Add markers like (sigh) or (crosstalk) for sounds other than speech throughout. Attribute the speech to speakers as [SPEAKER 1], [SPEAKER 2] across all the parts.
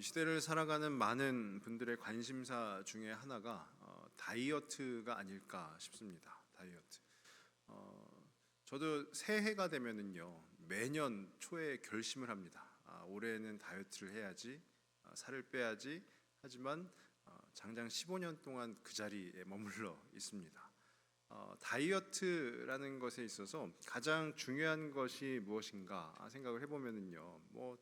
[SPEAKER 1] 이 시대를 살아가는 많은 분들의 관심사 중에 하나가 어, 다이어트가 아닐까 싶습니다. 다이어트. 어, 저도 새해가 되면은요 매년 초에 결심을 합니다. 아, 올해는 다이어트를 해야지, 아, 살을 빼야지. 하지만 어, 장장 15년 동안 그 자리에 머물러 있습니다. 어, 다이어트라는 것에 있어서 가장 중요한 것이 무엇인가 생각을 해보면은요, 뭐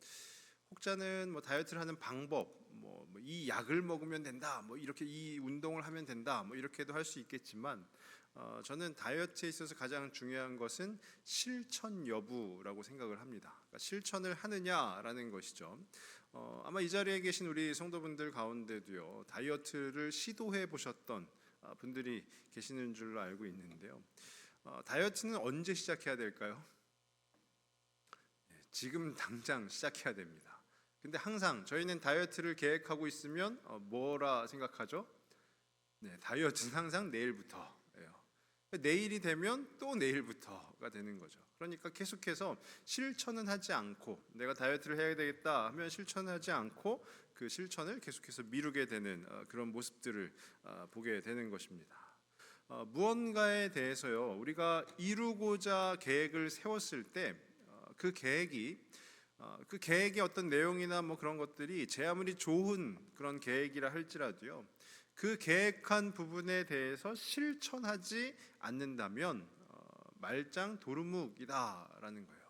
[SPEAKER 1] 혹자는 뭐 다이어트를 하는 방법, 뭐 이 약을 먹으면 된다, 뭐 이렇게 이 운동을 하면 된다, 뭐 이렇게도 할 수 있겠지만 어, 저는 다이어트에 있어서 가장 중요한 것은 실천 여부라고 생각을 합니다. 그러니까 실천을 하느냐라는 것이죠. 어, 아마 이 자리에 계신 우리 성도분들 가운데도요 다이어트를 시도해 보셨던 아, 분들이 계시는 줄로 알고 있는데요. 어, 다이어트는 언제 시작해야 될까요? 네, 지금 당장 시작해야 됩니다. 근데 항상 저희는 다이어트를 계획하고 있으면 어, 뭐라 생각하죠? 네, 다이어트는 항상 내일부터예요. 내일이 되면 또 내일부터가 되는 거죠. 그러니까 계속해서 실천은 하지 않고 내가 다이어트를 해야 되겠다 하면 실천하지 않고 그 실천을 계속해서 미루게 되는 어, 그런 모습들을 어, 보게 되는 것입니다. 어, 무언가에 대해서요 우리가 이루고자 계획을 세웠을 때 그 계획이 어, 그 계획의 어떤 내용이나 뭐 그런 것들이 제 아무리 좋은 그런 계획이라 할지라도요 그 계획한 부분에 대해서 실천하지 않는다면 어, 말짱 도루묵이다라는 거예요.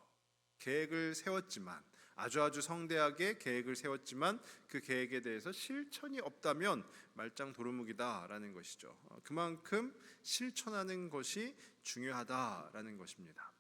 [SPEAKER 1] 계획을 세웠지만 아주 아주 성대하게 계획을 세웠지만 그 계획에 대해서 실천이 없다면 말짱 도루묵이다라는 것이죠. 어, 그만큼 실천하는 것이 중요하다라는 것입니다.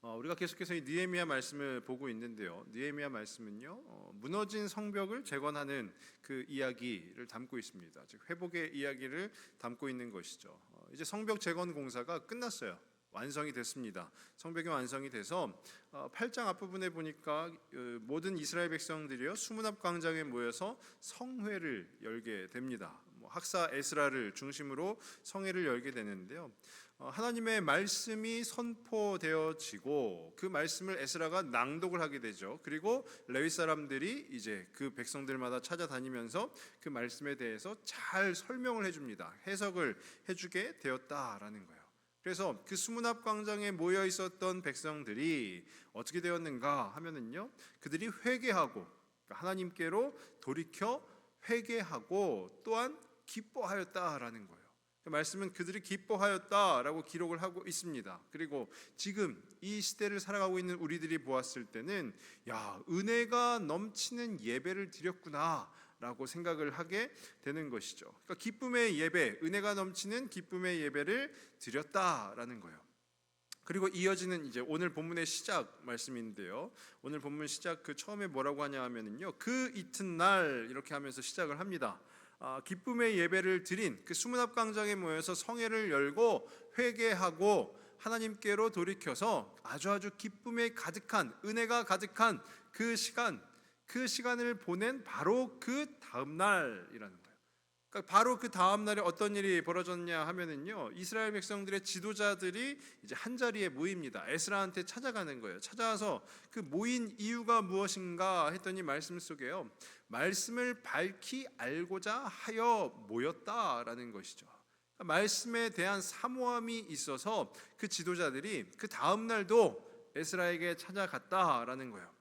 [SPEAKER 1] 어, 우리가 계속해서 이 느헤미야 말씀을 보고 있는데요. 느헤미야 말씀은요 어, 무너진 성벽을 재건하는 그 이야기를 담고 있습니다. 즉 회복의 이야기를 담고 있는 것이죠. 어, 이제 성벽 재건 공사가 끝났어요. 완성이 됐습니다. 성벽이 완성이 돼서 어, 8장 앞부분에 보니까 어, 모든 이스라엘 백성들이요 수문 앞 광장에 모여서 성회를 열게 됩니다. 뭐 학사 에스라를 중심으로 성회를 열게 되는데요. 어, 하나님의 말씀이 선포되어지고 그 말씀을 에스라가 낭독을 하게 되죠. 그리고 레위 사람들이 이제 그 백성들마다 찾아다니면서 그 말씀에 대해서 잘 설명을 해줍니다. 해석을 해주게 되었다라는 거예요. 그래서 그 수문앞 광장에 모여 있었던 백성들이 어떻게 되었는가 하면은요, 그들이 회개하고 그러니까 하나님께로 돌이켜 회개하고 또한 기뻐하였다라는 거예요. 그 말씀은 그들이 기뻐하였다라고 기록을 하고 있습니다. 그리고 지금 이 시대를 살아가고 있는 우리들이 보았을 때는 야 은혜가 넘치는 예배를 드렸구나 라고 생각을 하게 되는 것이죠. 그러니까 기쁨의 예배, 은혜가 넘치는 기쁨의 예배를 드렸다라는 거예요. 그리고 이어지는 이제 오늘 본문의 시작 말씀인데요. 오늘 본문 시작 그 처음에 뭐라고 하냐 하면은요. 그 이튿날 이렇게 하면서 시작을 합니다. 아, 기쁨의 예배를 드린 그 수문앞 광장에 모여서 성회를 열고 회개하고 하나님께로 돌이켜서 아주 아주 기쁨에 가득한 은혜가 가득한 그 시간 그 시간을 보낸 바로 그 다음 날이라는 거예요. 그러니까 바로 그 다음 날에 어떤 일이 벌어졌냐 하면은요 이스라엘 백성들의 지도자들이 이제 한 자리에 모입니다. 에스라한테 찾아가는 거예요. 찾아와서 그 모인 이유가 무엇인가 했더니 말씀 속에요 말씀을 밝히 알고자 하여 모였다라는 것이죠. 말씀에 대한 사모함이 있어서 그 지도자들이 그 다음 날도 에스라에게 찾아갔다라는 거예요.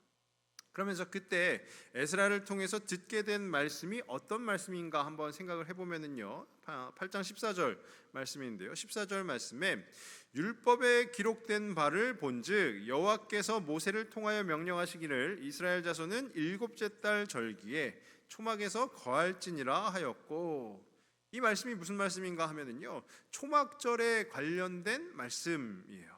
[SPEAKER 1] 그러면서 그때 에스라를 통해서 듣게 된 말씀이 어떤 말씀인가 한번 생각을 해보면은요. 8장 14절 말씀인데요. 14절 말씀에 율법에 기록된 바를 본즉 여호와께서 모세를 통하여 명령하시기를 이스라엘 자손은 일곱째 달 절기에 초막에서 거할지니라 하였고 이 말씀이 무슨 말씀인가 하면은요. 초막절에 관련된 말씀이에요.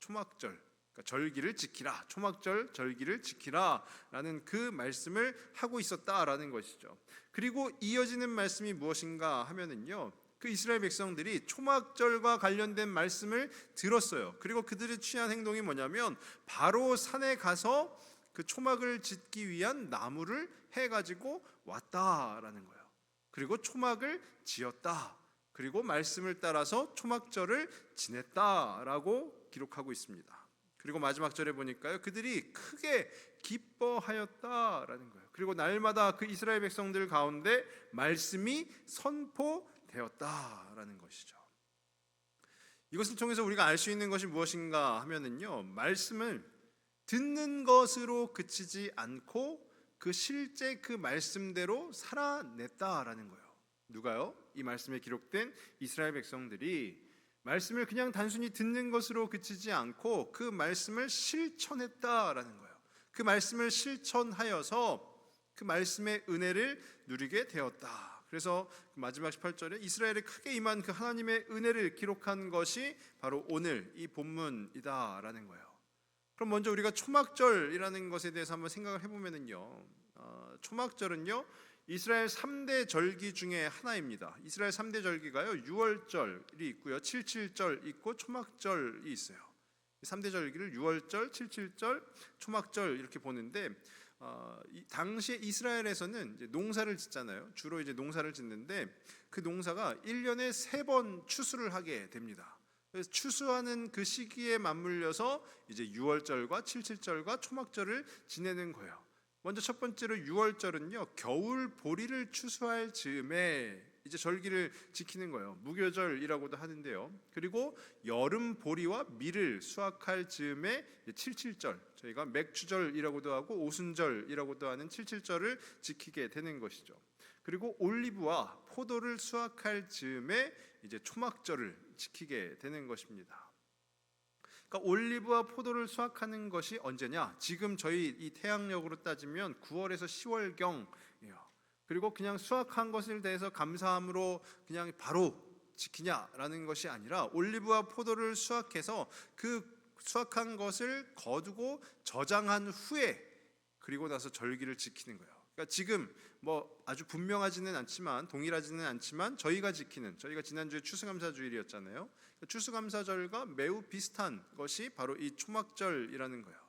[SPEAKER 1] 초막절 그러니까 절기를 지키라 초막절 절기를 지키라라는 그 말씀을 하고 있었다라는 것이죠. 그리고 이어지는 말씀이 무엇인가 하면은요. 그 이스라엘 백성들이 초막절과 관련된 말씀을 들었어요. 그리고 그들이 취한 행동이 뭐냐면 바로 산에 가서 그 초막을 짓기 위한 나무를 해 가지고 왔다라는 거예요. 그리고 초막을 지었다. 그리고 말씀을 따라서 초막절을 지냈다라고 기록하고 있습니다. 그리고 마지막 절에 보니까요. 그들이 크게 기뻐하였다라는 거예요. 그리고 날마다 그 이스라엘 백성들 가운데 말씀이 선포되었다라는 것이죠. 이것을 통해서 우리가 알 수 있는 것이 무엇인가 하면은요. 말씀을 듣는 것으로 그치지 않고 그 실제 그 말씀대로 살아냈다라는 거예요. 누가요? 이 말씀에 기록된 이스라엘 백성들이 말씀을 그냥 단순히 듣는 것으로 그치지 않고 그 말씀을 실천했다라는 거예요. 그 말씀을 실천하여서 그 말씀의 은혜를 누리게 되었다. 그래서 마지막 18절에 이스라엘에 크게 임한 그 하나님의 은혜를 기록한 것이 바로 오늘 이 본문이다라는 거예요. 그럼 먼저 우리가 초막절이라는 것에 대해서 한번 생각을 해보면은요, 어, 초막절은요 이스라엘 3대 절기 중에 하나입니다. 이스라엘 3대 절기가요 6월절이 있고요, 77절 있고 초막절이 있어요. 3대 절기를 6월절, 77절, 초막절 이렇게 보는데 어, 이, 당시에 이스라엘에서는 농사를 짓잖아요. 주로 이제 농사를 짓는데 그 농사가 1년에 세 번 추수를 하게 됩니다. 그래서 추수하는 그 시기에 맞물려서 이제 6월절과 77절과 초막절을 지내는 거예요. 먼저 첫 번째로 6월절은요 겨울 보리를 추수할 즈음에 이제 절기를 지키는 거예요. 무교절이라고도 하는데요. 그리고 여름 보리와 밀을 수확할 즈음에 77절 저희가 맥추절이라고도 하고 오순절이라고도 하는 77절을 지키게 되는 것이죠. 그리고 올리브와 포도를 수확할 즈음에 이제 초막절을 지키게 되는 것입니다. 그러니까 올리브와 포도를 수확하는 것이 언제냐? 지금 저희 이 태양력으로 따지면 9월에서 10월 경이에요. 그리고 그냥 수확한 것을 대해서 감사함으로 그냥 바로 지키냐라는 것이 아니라 올리브와 포도를 수확해서 그 수확한 것을 거두고 저장한 후에 그리고 나서 절기를 지키는 거예요. 그러니까 지금 뭐 아주 분명하지는 않지만 동일하지는 않지만 저희가 지키는 저희가 지난주에 추수감사 주일이었잖아요. 추수감사절과 매우 비슷한 것이 바로 이 초막절이라는 거예요.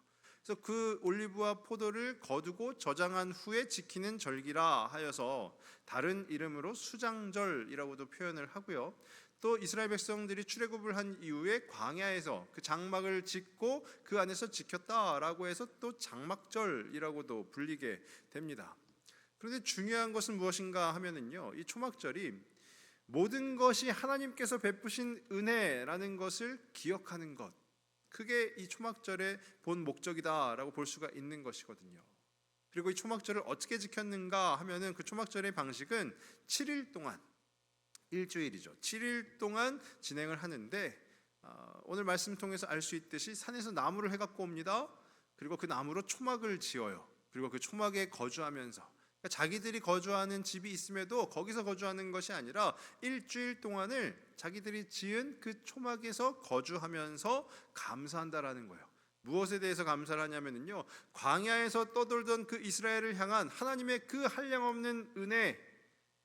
[SPEAKER 1] 그래서 그 올리브와 포도를 거두고 저장한 후에 지키는 절기라 하여서 다른 이름으로 수장절이라고도 표현을 하고요. 또 이스라엘 백성들이 출애굽을 한 이후에 광야에서 그 장막을 짓고 그 안에서 지켰다라고 해서 또 장막절이라고도 불리게 됩니다. 그런데 중요한 것은 무엇인가 하면은요. 이 초막절이 모든 것이 하나님께서 베푸신 은혜라는 것을 기억하는 것. 그게 이 초막절의 본 목적이다라고 볼 수가 있는 것이거든요. 그리고 이 초막절을 어떻게 지켰는가 하면은 그 초막절의 방식은 7일 동안 일주일이죠. 7일 동안 진행을 하는데 어, 오늘 말씀 통해서 알 수 있듯이 산에서 나무를 해갖고 옵니다. 그리고 그 나무로 초막을 지어요. 그리고 그 초막에 거주하면서 그러니까 자기들이 거주하는 집이 있음에도 거기서 거주하는 것이 아니라 일주일 동안을 자기들이 지은 그 초막에서 거주하면서 감사한다라는 거예요. 무엇에 대해서 감사를 하냐면요. 광야에서 떠돌던 그 이스라엘을 향한 하나님의 그 한량없는 은혜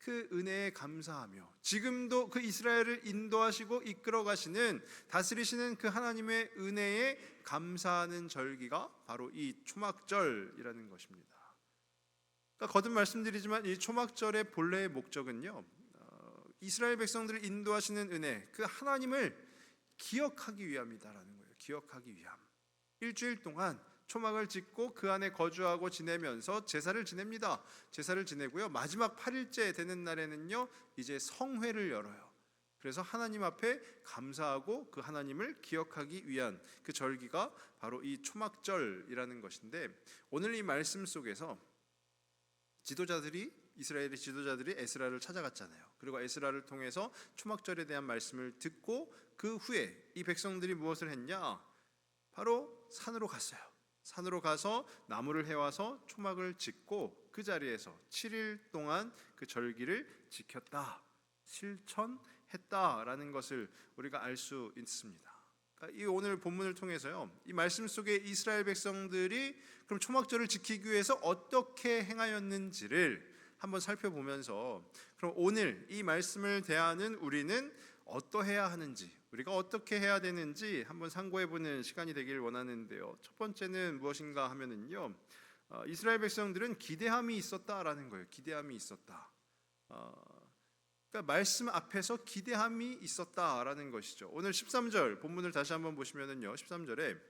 [SPEAKER 1] 그 은혜에 감사하며 지금도 그 이스라엘을 인도하시고 이끌어 가시는 다스리시는 그 하나님의 은혜에 감사하는 절기가 바로 이 초막절이라는 것입니다. 그러니까 거듭 말씀드리지만 이 초막절의 본래의 목적은요. 어, 이스라엘 백성들을 인도하시는 은혜 그 하나님을 기억하기 위함이다라는 거예요. 기억하기 위함. 일주일 동안 초막을 짓고 그 안에 거주하고 지내면서 제사를 지냅니다. 제사를 지내고요. 마지막 8일째 되는 날에는요. 이제 성회를 열어요. 그래서 하나님 앞에 감사하고 그 하나님을 기억하기 위한 그 절기가 바로 이 초막절이라는 것인데 오늘 이 말씀 속에서 지도자들이 이스라엘의 지도자들이 에스라를 찾아갔잖아요. 그리고 에스라를 통해서 초막절에 대한 말씀을 듣고 그 후에 이 백성들이 무엇을 했냐? 바로 산으로 갔어요. 산으로 가서 나무를 해와서 초막을 짓고 그 자리에서 7일 동안 그 절기를 지켰다. 실천했다라는 것을 우리가 알 수 있습니다. 그러니까 이 오늘 본문을 통해서요. 이 말씀 속에 이스라엘 백성들이 그럼 초막절을 지키기 위해서 어떻게 행하였는지를 한번 살펴보면서 그럼 오늘 이 말씀을 대하는 우리는 어떠해야 하는지 우리가 어떻게 해야 되는지 한번 상고해 보는 시간이 되길 원하는데요. 첫 번째는 무엇인가 하면은요. 어, 이스라엘 백성들은 기대함이 있었다라는 거예요. 기대함이 있었다. 어, 그러니까 말씀 앞에서 기대함이 있었다라는 것이죠. 오늘 13절 본문을 다시 한번 보시면은요. 13절에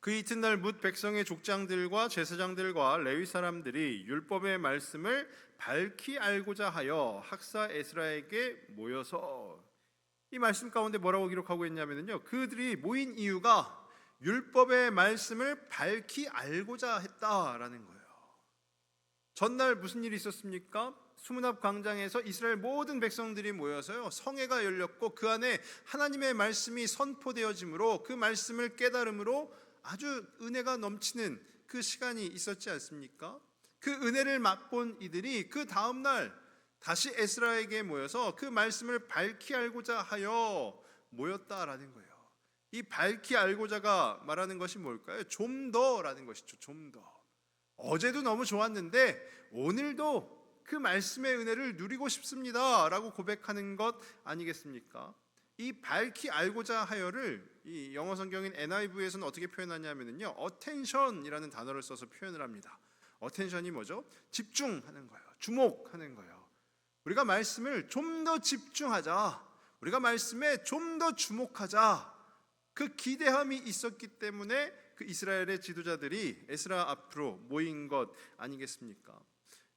[SPEAKER 1] 그 이튿날 뭇 백성의 족장들과 제사장들과 레위 사람들이 율법의 말씀을 밝히 알고자 하여 학사 에스라에게 모여서 이 말씀 가운데 뭐라고 기록하고 있냐면요. 그들이 모인 이유가 율법의 말씀을 밝히 알고자 했다라는 거예요. 전날 무슨 일이 있었습니까? 수문앞 광장에서 이스라엘 모든 백성들이 모여서요 성회가 열렸고 그 안에 하나님의 말씀이 선포되어짐으로 그 말씀을 깨달음으로 아주 은혜가 넘치는 그 시간이 있었지 않습니까? 그 은혜를 맛본 이들이 그 다음 날 다시 에스라에게 모여서 그 말씀을 밝히 알고자 하여 모였다라는 거예요. 이 밝히 알고자가 말하는 것이 뭘까요? 좀 더라는 것이죠. 좀 더. 어제도 너무 좋았는데 오늘도 그 말씀의 은혜를 누리고 싶습니다라고 고백하는 것 아니겠습니까? 이 밝히 알고자 하여를 이 영어 성경인 NIV에서는 어떻게 표현하냐면요. attention이라는 단어를 써서 표현을 합니다. attention이 뭐죠? 집중하는 거예요. 주목하는 거예요. 우리가 말씀을 좀 더 집중하자. 우리가 말씀에 좀 더 주목하자. 그 기대함이 있었기 때문에 그 이스라엘의 지도자들이 에스라 앞으로 모인 것 아니겠습니까?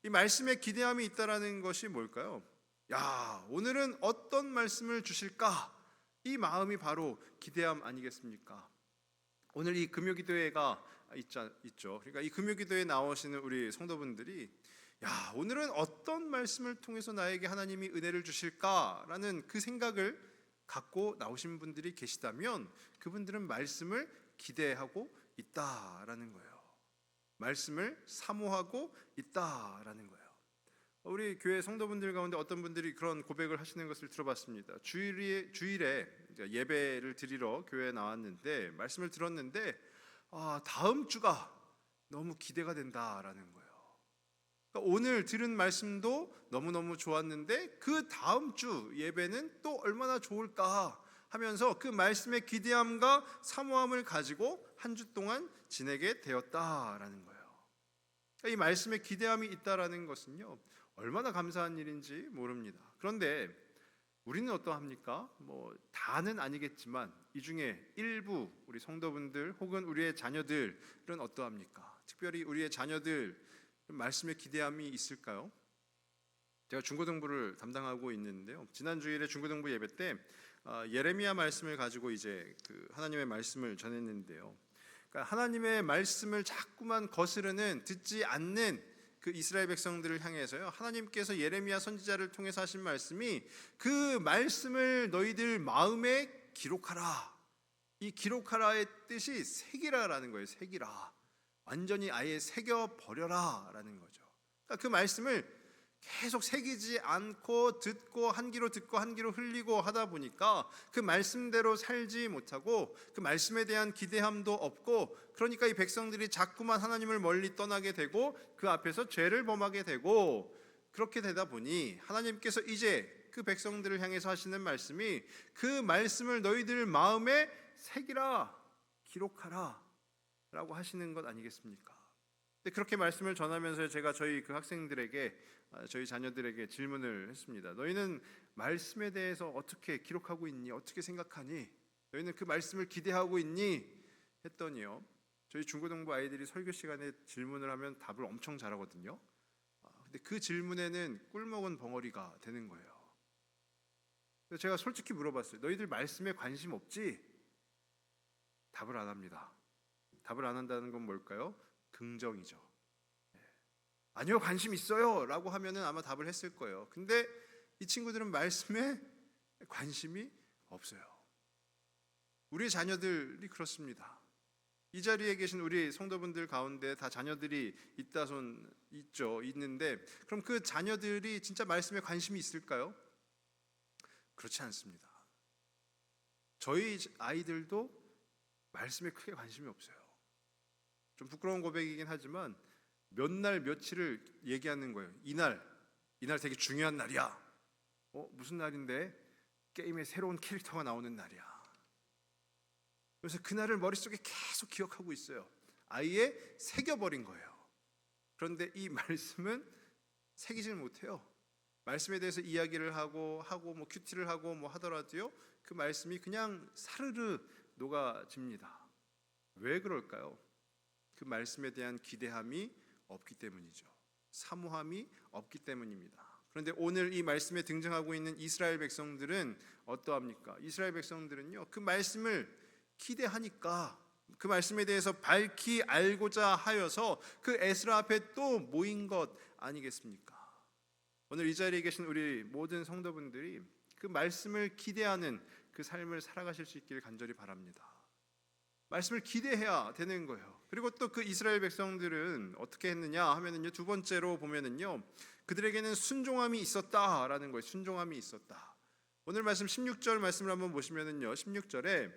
[SPEAKER 1] 이 말씀에 기대함이 있다라는 것이 뭘까요? 야, 오늘은 어떤 말씀을 주실까? 이 마음이 바로 기대함 아니겠습니까? 오늘 이 금요기도회가 있자, 있죠. 그러니까 이 금요기도에 나오시는 우리 성도분들이 야, 오늘은 어떤 말씀을 통해서 나에게 하나님이 은혜를 주실까라는 그 생각을 갖고 나오신 분들이 계시다면 그분들은 말씀을 기대하고 있다라는 거예요. 말씀을 사모하고 있다라는 거예요. 우리 교회 성도분들 가운데 어떤 분들이 그런 고백을 하시는 것을 들어봤습니다. 주일에 주일에 예배를 드리러 교회에 나왔는데 말씀을 들었는데 아, 다음 주가 너무 기대가 된다라는 거예요. 그러니까 오늘 들은 말씀도 너무너무 좋았는데 그 다음 주 예배는 또 얼마나 좋을까 하면서 그 말씀의 기대함과 사모함을 가지고 한 주 동안 지내게 되었다라는 거예요. 그러니까 이 말씀에 기대함이 있다라는 것은요 얼마나 감사한 일인지 모릅니다. 그런데 우리는 어떠합니까? 뭐 다는 아니겠지만 이 중에 일부 우리 성도분들 혹은 우리의 자녀들은 어떠합니까? 특별히 우리의 자녀들 말씀에 기대함이 있을까요? 제가 중고등부를 담당하고 있는데요. 지난 주일에 중고등부 예배 때 어, 예레미야 말씀을 가지고 이제 그 하나님의 말씀을 전했는데요. 그러니까 하나님의 말씀을 자꾸만 거스르는 듣지 않는 그 이스라엘 백성들을 향해서요. 하나님께서 예레미야 선지자를 통해서 하신 말씀이 그 말씀을 너희들 마음에 기록하라. 이 기록하라의 뜻이 새기라라는 거예요. 새기라. 완전히 아예 새겨 버려라라는 거죠. 그러니까 그 말씀을 계속 새기지 않고 듣고 한 귀로 듣고 한 귀로 흘리고 하다 보니까 그 말씀대로 살지 못하고 그 말씀에 대한 기대함도 없고 그러니까 이 백성들이 자꾸만 하나님을 멀리 떠나게 되고 그 앞에서 죄를 범하게 되고 그렇게 되다 보니 하나님께서 이제 그 백성들을 향해서 하시는 말씀이 그 말씀을 너희들 마음에 새기라 기록하라 라고 하시는 것 아니겠습니까? 그렇게 말씀을 전하면서 제가 저희 그 학생들에게 아, 저희 자녀들에게 질문을 했습니다. 너희는 말씀에 대해서 어떻게 기록하고 있니? 어떻게 생각하니? 너희는 그 말씀을 기대하고 있니? 했더니요. 저희 중고등부 아이들이 설교 시간에 질문을 하면 답을 엄청 잘하거든요. 아, 근데 그 질문에는 꿀먹은 벙어리가 되는 거예요. 제가 솔직히 물어봤어요. 너희들 말씀에 관심 없지? 답을 안 합니다. 답을 안 한다는 건 뭘까요? 긍정이죠. 아니요, 관심 있어요. 라고 하면은 아마 답을 했을 거예요. 근데 이 친구들은 말씀에 관심이 없어요. 우리 자녀들이 그렇습니다. 이 자리에 계신 우리 성도분들 가운데 다 자녀들이 있다 손 있죠. 있는데 그럼 그 자녀들이 진짜 말씀에 관심이 있을까요? 그렇지 않습니다. 저희 아이들도 말씀에 크게 관심이 없어요. 좀 부끄러운 고백이긴 하지만 몇 날 며칠을 얘기하는 거예요. 이날 이날 되게 중요한 날이야. 어 무슨 날인데? 게임에 새로운 캐릭터가 나오는 날이야. 그래서 그날을 머릿속에 계속 기억하고 있어요. 아예 새겨버린 거예요. 그런데 이 (laughs) 말씀은 새기질 못해요. 말씀에 대해서 이야기를 하고 하고 뭐 큐티를 하고 뭐 하더라도요. 그 말씀이 그냥 사르르 녹아집니다. 왜 그럴까요? 그 말씀에 대한 기대함이 없기 때문이죠. 사모함이 없기 때문입니다. 그런데 오늘 이 말씀에 등장하고 있는 이스라엘 백성들은 어떠합니까? 이스라엘 백성들은요, 그 말씀을 기대하니까 그 말씀에 대해서 밝히 알고자 하여서 그 에스라 앞에 또 모인 것 아니겠습니까? 오늘 이 자리에 계신 우리 모든 성도분들이 그 말씀을 기대하는 그 삶을 살아가실 수 있기를 간절히 바랍니다. 말씀을 기대해야 되는 거예요. 그리고 또 그 이스라엘 백성들은 어떻게 했느냐 하면은요 두 번째로 보면은요 그들에게는 순종함이 있었다라는 거예요. 순종함이 있었다. 오늘 말씀 16절 말씀을 한번 보시면은요 16절에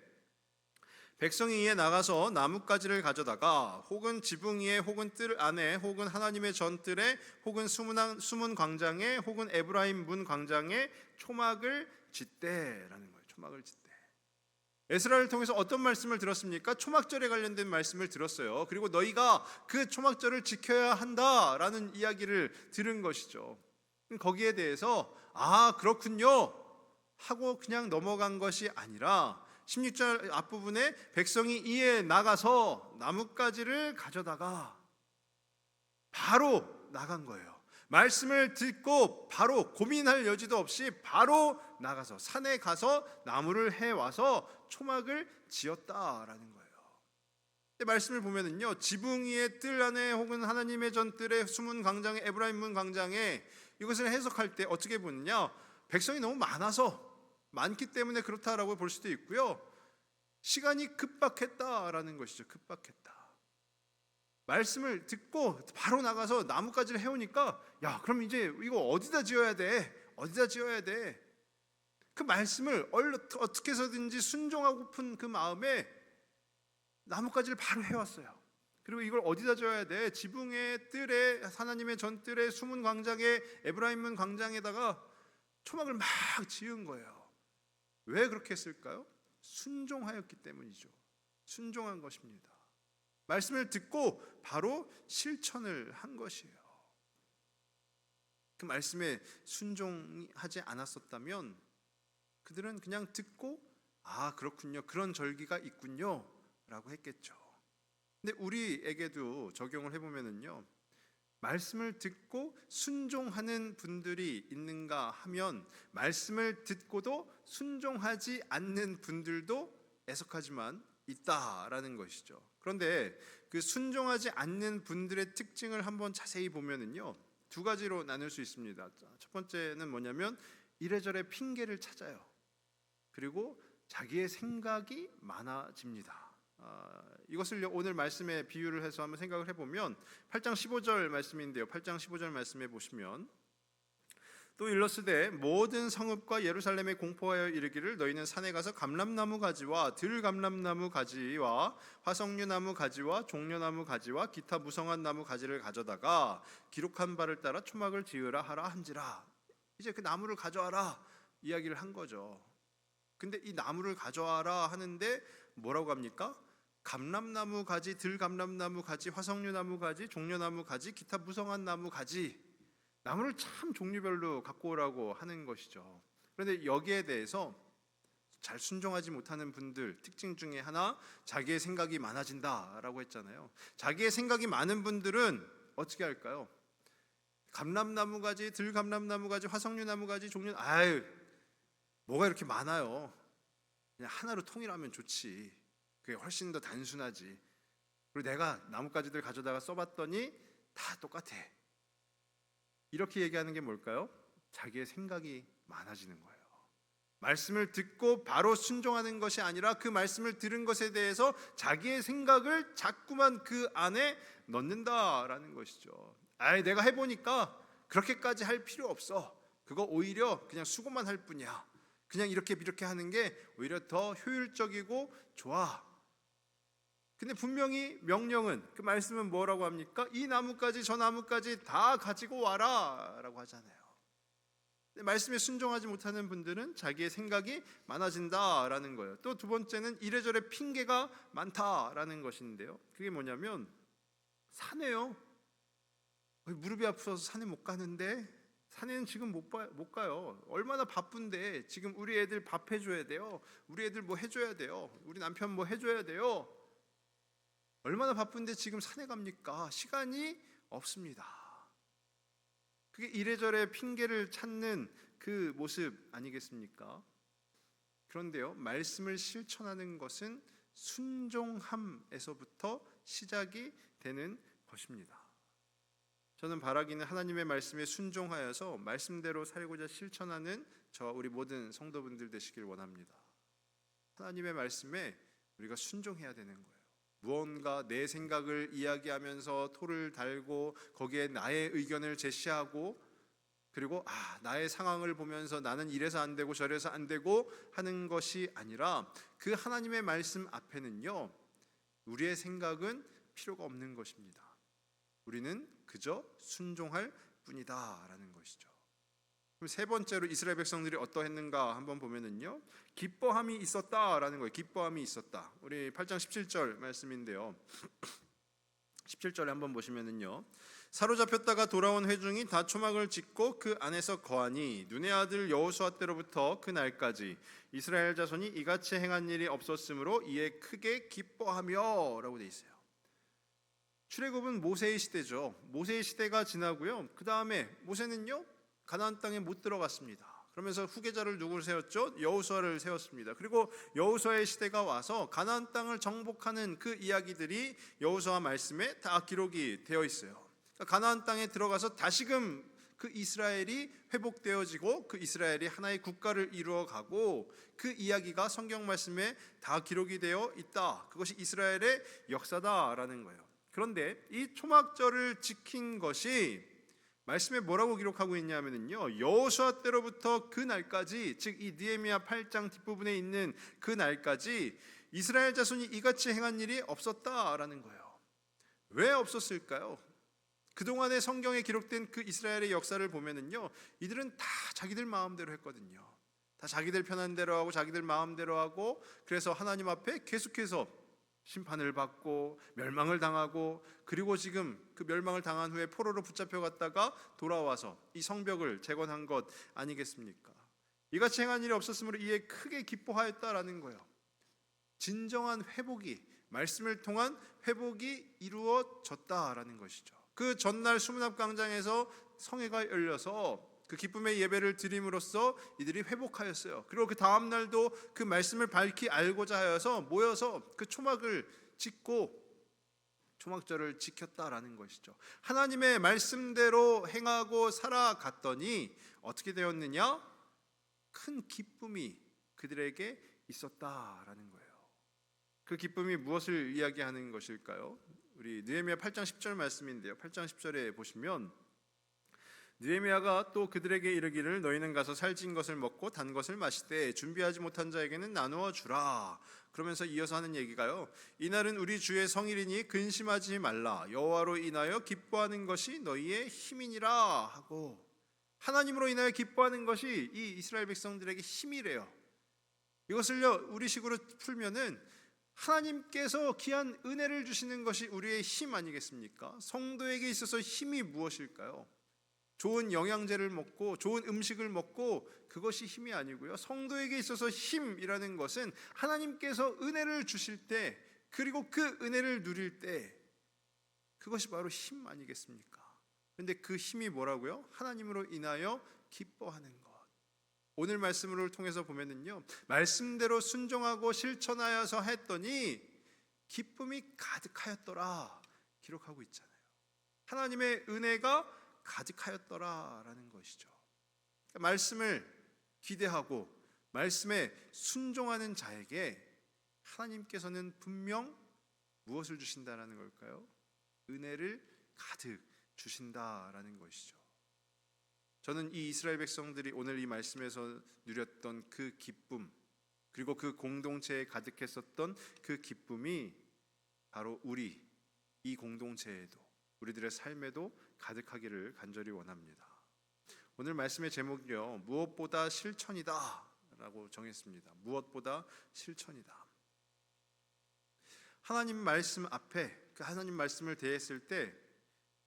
[SPEAKER 1] 백성이 이에 나가서 나뭇가지를 가져다가 혹은 지붕 위에 혹은 뜰 안에 혹은 하나님의 전뜰에 혹은 수문 광장에 혹은 에브라임 문 광장에 초막을 짓대라는 거예요. 초막을 짓대. 에스라를 통해서 어떤 말씀을 들었습니까? 초막절에 관련된 말씀을 들었어요. 그리고 너희가 그 초막절을 지켜야 한다라는 이야기를 들은 것이죠. 거기에 대해서 아 그렇군요 하고 그냥 넘어간 것이 아니라 16절 앞부분에 백성이 이에 나가서 나뭇가지를 가져다가 바로 나간 거예요. 말씀을 듣고 바로 고민할 여지도 없이 바로 나가서 산에 가서 나무를 해 와서 초막을 지었다라는 거예요. 말씀을 보면은요 지붕 위에 뜰 안에 혹은 하나님의 전뜰에 숨은 광장에 에브라임 문 광장에 이것을 해석할 때 어떻게 보느냐 백성이 너무 많아서 많기 때문에 그렇다라고 볼 수도 있고요. 시간이 급박했다라는 것이죠. 급박했다. 말씀을 듣고 바로 나가서 나뭇가지를 해오니까 야 그럼 이제 이거 어디다 지어야 돼? 어디다 지어야 돼? 그 말씀을 어떻게 해서든지 순종하고픈 그 마음에 나뭇가지를 바로 해왔어요. 그리고 이걸 어디다 지어야 돼? 지붕의 뜰에 하나님의 전뜰에 숨은 광장에 에브라임문 광장에다가 초막을 막 지은 거예요. 왜 그렇게 했을까요? 순종하였기 때문이죠. 순종한 것입니다. 말씀을 듣고 바로 실천을 한 것이에요. 그 말씀에 순종하지 않았었다면 그들은 그냥 듣고 아 그렇군요 그런 절기가 있군요 라고 했겠죠. 근데 우리에게도 적용을 해보면은요 말씀을 듣고 순종하는 분들이 있는가 하면 말씀을 듣고도 순종하지 않는 분들도 애석하지만 있다라는 것이죠. 그런데 그 순종하지 않는 분들의 특징을 한번 자세히 보면은요 두 가지로 나눌 수 있습니다. 첫 번째는 뭐냐면 이래저래 핑계를 찾아요. 그리고 자기의 생각이 많아집니다. 아, 이것을 오늘 말씀에 비유를 해서 한번 생각을 해보면 8장 15절 말씀인데요. 8장 15절 말씀에 보시면 또 일러스되 모든 성읍과 예루살렘에 공포하여 이르기를 너희는 산에 가서 감람나무 가지와 들 감람나무 가지와 화석류 나무 가지와 종려나무 가지와 기타 무성한 나무 가지를 가져다가 기록한 바를 따라 초막을 지으라 하라 한지라 이제 그 나무를 가져와라 이야기를 한 거죠. 근데 이 나무를 가져와라 하는데 뭐라고 합니까? 감람나무 가지, 들감람나무 가지, 화석류 나무 가지, 종려나무 가지, 기타 무성한 나무 가지 나무를 참 종류별로 갖고 오라고 하는 것이죠. 그런데 여기에 대해서 잘 순종하지 못하는 분들 특징 중에 하나 자기의 생각이 많아진다라고 했잖아요. 자기의 생각이 많은 분들은 어떻게 할까요? 감람나무 가지, 들감람나무 가지, 화석류 나무 가지, 종류 아유 뭐가 이렇게 많아요. 그냥 하나로 통일하면 좋지. 그게 훨씬 더 단순하지. 그리고 내가 나뭇가지들 가져다가 써봤더니 다 똑같아. 이렇게 얘기하는 게 뭘까요? 자기의 생각이 많아지는 거예요. 말씀을 듣고 바로 순종하는 것이 아니라 그 말씀을 들은 것에 대해서 자기의 생각을 자꾸만 그 안에 넣는다라는 것이죠. 아, 내가 해보니까 그렇게까지 할 필요 없어. 그거 오히려 그냥 수고만 할 뿐이야. 그냥 이렇게 이렇게 하는 게 오히려 더 효율적이고 좋아. 근데 분명히 명령은 그 말씀은 뭐라고 합니까? 이 나무까지 저 나무까지 다 가지고 와라라고 하잖아요. 말씀에 순종하지 못하는 분들은 자기의 생각이 많아진다라는 거예요. 또 두 번째는 이래저래 핑계가 많다라는 것인데요. 그게 뭐냐면 산에요. 무릎이 아프서 산에 못 가는데 산에는 지금 못, 봐, 못 가요. 얼마나 바쁜데 지금 우리 애들 밥 해줘야 돼요. 우리 애들 뭐 해줘야 돼요. 우리 남편 뭐 해줘야 돼요. 얼마나 바쁜데 지금 산에 갑니까? 시간이 없습니다. 그게 이래저래 핑계를 찾는 그 모습 아니겠습니까? 그런데요, 말씀을 실천하는 것은 순종함에서부터 시작이 되는 것입니다. 저는 바라기는 하나님의 말씀에 순종하여서 말씀대로 살고자 실천하는 저 우리 모든 성도분들 되시길 원합니다. 하나님의 말씀에 우리가 순종해야 되는 거예요. 무언가 내 생각을 이야기하면서 토를 달고 거기에 나의 의견을 제시하고 그리고 아 나의 상황을 보면서 나는 이래서 안 되고 저래서 안 되고 하는 것이 아니라 그 하나님의 말씀 앞에는요 우리의 생각은 필요가 없는 것입니다. 우리는 그저 순종할 뿐이다라는 것이죠. 그럼 세 번째로 이스라엘 백성들이 어떠했는가 한번 보면은요. 기뻐함이 있었다라는 거예요. 기뻐함이 있었다. 우리 8장 17절 말씀인데요. (clears throat) 17절에 한번 보시면은요. 사로잡혔다가 돌아온 회중이 다 초막을 짓고 그 안에서 거하니 눈의 아들 여호수아 때로부터 그 날까지 이스라엘 자손이 이같이 행한 일이 없었으므로 이에 크게 기뻐하며라고 돼 있어요. 출애굽은 모세의 시대죠. 모세의 시대가 지나고요. 그 다음에 모세는요 가나안 땅에 못 들어갔습니다. 그러면서 후계자를 누구를 세웠죠? 여호수아를 세웠습니다. 그리고 여호수아의 시대가 와서 가나안 땅을 정복하는 그 이야기들이 여호수아 말씀에 다 기록이 되어 있어요. 그러니까 가나안 땅에 들어가서 다시금 그 이스라엘이 회복되어지고 그 이스라엘이 하나의 국가를 이루어가고 그 이야기가 성경 말씀에 다 기록이 되어 있다. 그것이 이스라엘의 역사다라는 거예요. 그런데 이 초막절을 지킨 것이 말씀에 뭐라고 기록하고 있냐면요. 여호수아 때로부터 그 날까지 즉이 니에미야 8장 뒷부분에 있는 그 날까지 이스라엘 자손이 이같이 행한 일이 없었다라는 거예요. 왜 없었을까요? 그동안의 성경에 기록된 그 이스라엘의 역사를 보면은요. 이들은 다 자기들 마음대로 했거든요. 다 자기들 편한 대로 하고 자기들 마음대로 하고 그래서 하나님 앞에 계속해서 심판을 받고 멸망을 당하고 그리고 지금 그 멸망을 당한 후에 포로로 붙잡혀 갔다가 돌아와서 이 성벽을 재건한 것 아니겠습니까? 이같이 행한 일이 없었으므로 이에 크게 기뻐하였다라는 거예요. 진정한 회복이 말씀을 통한 회복이 이루어졌다라는 것이죠. 그 전날 수문합 광장에서 성회가 열려서 그 기쁨의 예배를 드림으로써 이들이 회복하였어요. 그리고 그 다음 날도 그 말씀을 밝히 알고자 하여서 모여서 그 초막을 짓고 초막절을 지켰다라는 것이죠. 하나님의 말씀대로 행하고 살아갔더니 어떻게 되었느냐? 큰 기쁨이 그들에게 있었다라는 거예요. 그 기쁨이 무엇을 이야기하는 것일까요? 우리 느헤미야 8장 10절 말씀인데요. 8장 10절에 보시면 느헤미야가 또 그들에게 이르기를 너희는 가서 살찐 것을 먹고 단 것을 마시되 준비하지 못한 자에게는 나누어 주라. 그러면서 이어서 하는 얘기가요. 이날은 우리 주의 성일이니 근심하지 말라. 여호와로 인하여 기뻐하는 것이 너희의 힘이니라 하고 하나님으로 인하여 기뻐하는 것이 이 이스라엘 백성들에게 힘이래요. 이것을요 우리식으로 풀면은 하나님께서 귀한 은혜를 주시는 것이 우리의 힘 아니겠습니까? 성도에게 있어서 힘이 무엇일까요? 좋은 영양제를 먹고 좋은 음식을 먹고 그것이 힘이 아니고요. 성도에게 있어서 힘이라는 것은 하나님께서 은혜를 주실 때 그리고 그 은혜를 누릴 때 그것이 바로 힘 아니겠습니까? 그런데 그 힘이 뭐라고요? 하나님으로 인하여 기뻐하는 것. 오늘 말씀을 통해서 보면은요. 말씀대로 순종하고 실천하여서 했더니 기쁨이 가득하였더라 기록하고 있잖아요. 하나님의 은혜가 가득하였더라라는 것이죠. 그러니까 말씀을 기대하고 말씀에 순종하는 자에게 하나님께서는 분명 무엇을 주신다라는 걸까요? 은혜를 가득 주신다라는 것이죠. 저는 이 이스라엘 백성들이 오늘 이 말씀에서 누렸던 그 기쁨 그리고 그 공동체에 가득했었던 그 기쁨이 바로 우리 이 공동체에도 우리들의 삶에도 가득하기를 간절히 원합니다. 오늘 말씀의 제목이요. 무엇보다 실천이다 라고 정했습니다. 무엇보다 실천이다. 하나님 말씀 앞에 그 하나님 말씀을 대했을 때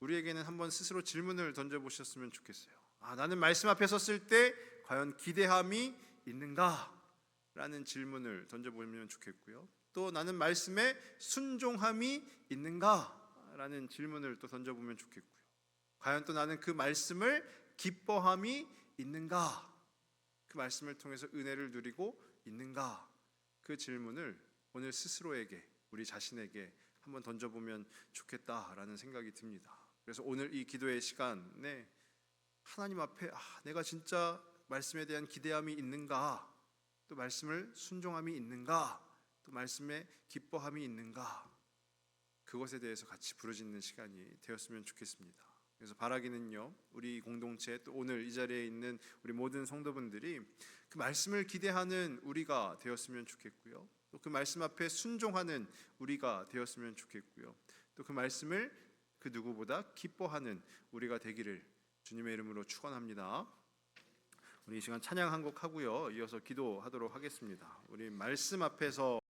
[SPEAKER 1] 우리에게는 한번 스스로 질문을 던져 보셨으면 좋겠어요. 아, 나는 말씀 앞에 섰을 때 과연 기대함이 있는가? 라는 질문을 던져 보면 좋겠고요. 또 나는 말씀에 순종함이 있는가 라는 질문을 또 던져 보면 좋겠고요. 과연 또 나는 그 말씀을 기뻐함이 있는가? 그 말씀을 통해서 은혜를 누리고 있는가? 그 질문을 오늘 스스로에게 우리 자신에게 한번 던져보면 좋겠다라는 생각이 듭니다. 그래서 오늘 이 기도의 시간에 하나님 앞에 아, 내가 진짜 말씀에 대한 기대함이 있는가? 또 말씀을 순종함이 있는가? 또 말씀에 기뻐함이 있는가? 그것에 대해서 같이 부르짖는 시간이 되었으면 좋겠습니다. 그래서 바라기는요, 우리 공동체 또 오늘 이 자리에 있는 우리 모든 성도분들이 그 말씀을 기대하는 우리가 되었으면 좋겠고요. 또 그 말씀 앞에 순종하는 우리가 되었으면 좋겠고요. 또 그 말씀을 그 누구보다 기뻐하는 우리가 되기를 주님의 이름으로 축원합니다. 우리 이 시간 찬양 한 곡 하고요. 이어서 기도하도록 하겠습니다. 우리 말씀 앞에서